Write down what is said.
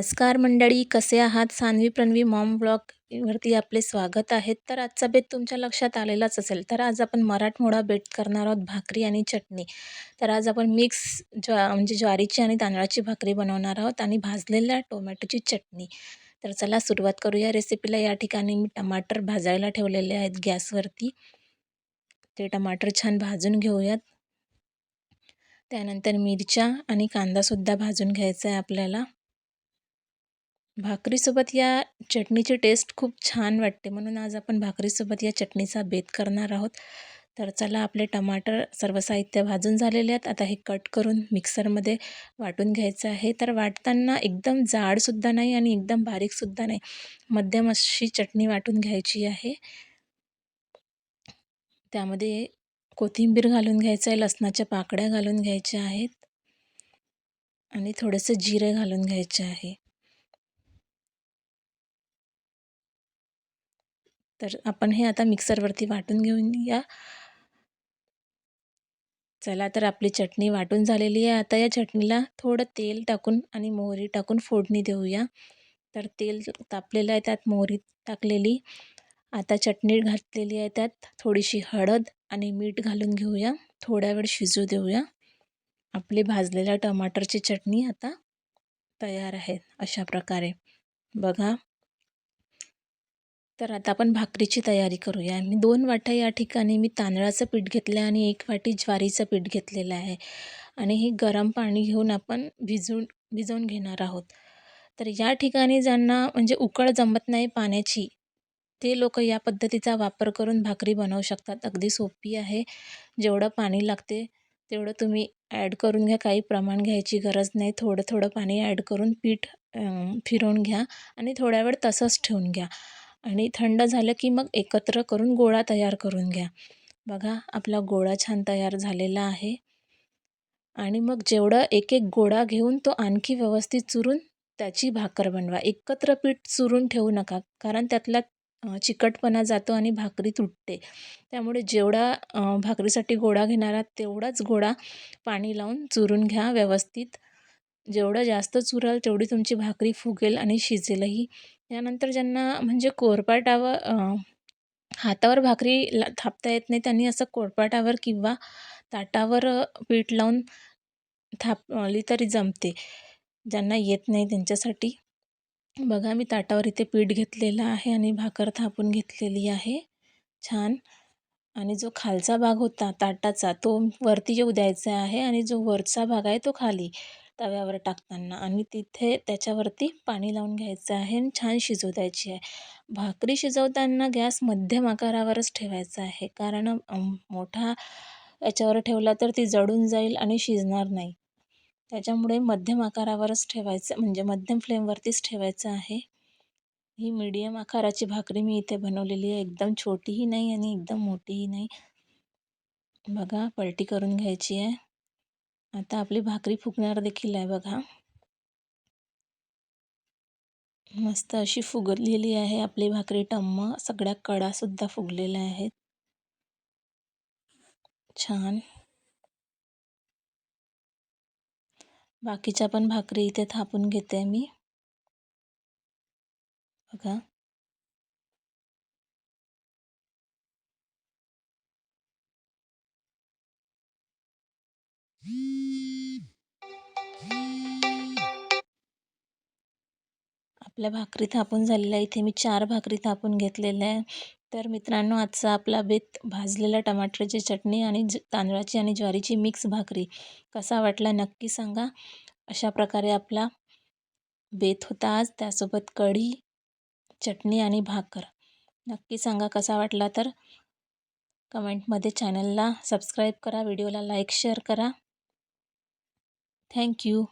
नमस्कार मंडळी कसे आहात? सानवी प्रणवी मॉम ब्लॉग वरती आपले स्वागत आहे. तर आजचा बेत तुमच्या लक्षात आलेलाच असेल तर आज आपण मराठमोडा बेट करणार आहोत भाकरी आणि चटणी. तर आज आपण मिक्स ज्वा म्हणजे ज्वारीची आणि तांदळाची भाकरी बनवणार आहोत आणि भाजलेल्या टोमॅटोची चटणी. तर चला सुरुवात करूया. रेसिपीला या ठिकाणी मी टमाटर भाजायला ठेवलेले आहेत गॅसवरती. ते टमाटर छान भाजून घेऊयात. त्यानंतर मिरच्या आणि कांदासुद्धा भाजून घ्यायचा आहे आपल्याला. भाकरीसोबत या चटणीची टेस्ट खूप छान वाटते. म्हणून आज आपण भाकरीसोबत या चटणीचा बेत करणार आहोत. तर चला आपले टमाटर सर्व साहित्य भाजून झालेले आहेत. आता हे कट करून मिक्सरमध्ये वाटून घ्यायचं आहे. तर वाटताना एकदम जाडसुद्धा नाही आणि एकदम बारीकसुद्धा नाही. मध्यम अशी चटणी वाटून घ्यायची आहे. त्यामध्ये कोथिंबीर घालून घ्यायचं आहे. लसणाच्या पाकळ्या घालून घ्यायच्या आहेत. आणि थोडंसं जिरे घालून घ्यायचे आहे. तर आपण हे आता मिक्सरवरती वाटून घेऊन या. चला तर आपली चटणी वाटून झालेली आहे. आता या चटणीला थोडं तेल टाकून आणि मोहरी टाकून फोडणी देऊया. तर तेल तापलेलं आहे त्यात मोहरी टाकलेली. आता चटणी घातलेली आहे त्यात थोडीशी हळद आणि मीठ घालून घेऊया. थोड्या वेळ शिजू देऊया. आपली भाजलेल्या टमाटरची चटणी आता तयार आहे अशा प्रकारे. बघा. तर आता आपण भाकरीची तयारी करूया. मी दोन वाट्या या ठिकाणी मी तांदळाचं पीठ घेतलं आहे आणि एक वाटी ज्वारीचं पीठ घेतलेलं आहे. आणि हे गरम पाणी घेऊन आपण भिजून भिजवून घेणार आहोत. तर या ठिकाणी ज्यांना म्हणजे उकळ जमत नाही पाण्याची ते लोक या पद्धतीचा वापर करून भाकरी बनवू शकतात. अगदी सोपी आहे. जेवढं पाणी लागते तेवढं तुम्ही ॲड करून घ्या. काही प्रमाण घ्यायची गरज नाही. थोडं थोडं पाणी ॲड करून पीठ फिरवून घ्या आणि थोड्या वेळ तसंच ठेवून घ्या. आणि थंड झालं की मग एकत्र करून गोळा तयार करून घ्या. बघा आपला गोळा छान तयार झालेला आहे. आणि मग जेवढं एक एक गोळा घेऊन तो आणखी व्यवस्थित चुरून त्याची भाकर बनवा. एकत्र पीठ चुरून ठेवू नका कारण त्यातला चिकटपणा जातो आणि भाकरी तुटते. त्यामुळे जेवढा भाकरीसाठी गोळा घेणारा तेवढाच गोळा पाणी लावून चुरून घ्या व्यवस्थित. जेवढं जास्त चुराल तेवढी तुमची भाकरी फुगेल आणि शिजेलही. त्यानंतर ज्यांना म्हणजे कोरपाटावर हातावर भाकरी ला थापता येत नाही त्यांनी असं कोरपाटावर किंवा ताटावर पीठ लावून थापली तरी जमते. ज्यांना येत नाही त्यांच्यासाठी. बघा मी ताटावर इथे पीठ घेतलेलं आहे आणि भाकर थापून घेतलेली आहे. छान. आणि जो खालचा भाग होता ताटाचा तो वरती येऊ द्यायचा आहे आणि जो वरचा भाग आहे तो खाली. तव्यावर टाकताना आणि तिथे त्याच्यावरती पाणी लावून घ्यायचं आहे आणि छान शिजू द्यायची आहे. भाकरी शिजवताना गॅस मध्यम आकारावरच ठेवायचा आहे. कारण मोठा याच्यावर ठेवला तर ती जळून जाईल आणि शिजणार नाही. त्याच्यामुळे मध्यम आकारावरच ठेवायचं म्हणजे मध्यम फ्लेमवरतीच ठेवायचं आहे. ही मीडियम आकाराची भाकरी मी इथे बनवलेली आहे. एकदम छोटीही नाही आणि एकदम मोठीही नाही. बघा पलटी करून घ्यायची आहे. आता आपली भाकरी फुगणार देखील आहे बघा. मस्त अशी फुगलेली आहे आपली भाकरी. टम्म सगळ्या कडासुद्धा फुगलेल्या आहेत. छान. बाकीच्या पण भाकरी इथे थापून घेते मी. बघा. आपल्या भाकरी थापून झालेल्या इथे मी चार भाकरी थापून घेतलेल्या आहे. तर मित्रांनो आजचा आपला बेत भाजलेल्या टमाटरची चटणी आणि ज तांदळाची आणि ज्वारीची मिक्स भाकरी. कसा वाटला नक्की सांगा. अशा प्रकारे आपला बेत होता आज. त्यासोबत कढी चटणी आणि भाकर. नक्की सांगा कसा वाटला तर. कमेंटमध्ये चॅनलला सबस्क्राईब करा. व्हिडिओला लाईक शेअर करा. थँक्यू